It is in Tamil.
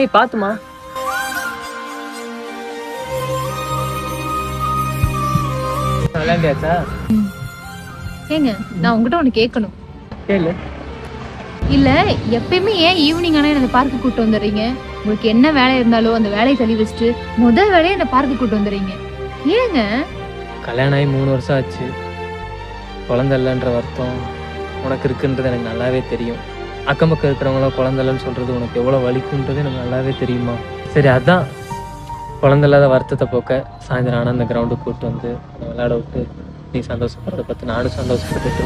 ஏய் பாத்துமா. விளையாண்டியாச்சா? ஏங்க நான் உங்ககிட்ட ஒன்று கேட்கணும். கேளு. இல்ல எப்பயுமே ஏன் ஈவினிங் ஆனா என்ன பார்க்கு கூட்டு வந்துடுறீங்க? உங்களுக்கு என்ன வேலை இருந்தாலும் அந்த வேலையை தள்ளி வச்சுட்டு முதல் வேலையை என்ன பார்க்கு கூட்டு வந்துடுறீங்க. ஏங்க? கல்யாணம் ஆகி மூணு வருஷம் ஆச்சு. குழந்தை இல்லைன்ற வருத்தம் உனக்கு இருக்குன்றது எனக்கு நல்லாவே தெரியும். அக்கம் பக்கம் இருக்கிறவங்கள குழந்தைலன்னு சொல்கிறது உனக்கு எவ்வளோ வலிக்குன்றது எனக்கு நல்லாவே தெரியுமா? சரி அதான். குழந்தை இல்லாத வருத்தத்தை போக்க சாயந்தரம் ஆனால் அந்த கிரவுண்டுக்கு கூப்பிட்டு வந்து விளையாட விட்டு நீ சந்தோஷப்படுறத பார்த்து நானும் சந்தோஷப்பட்டுட்டு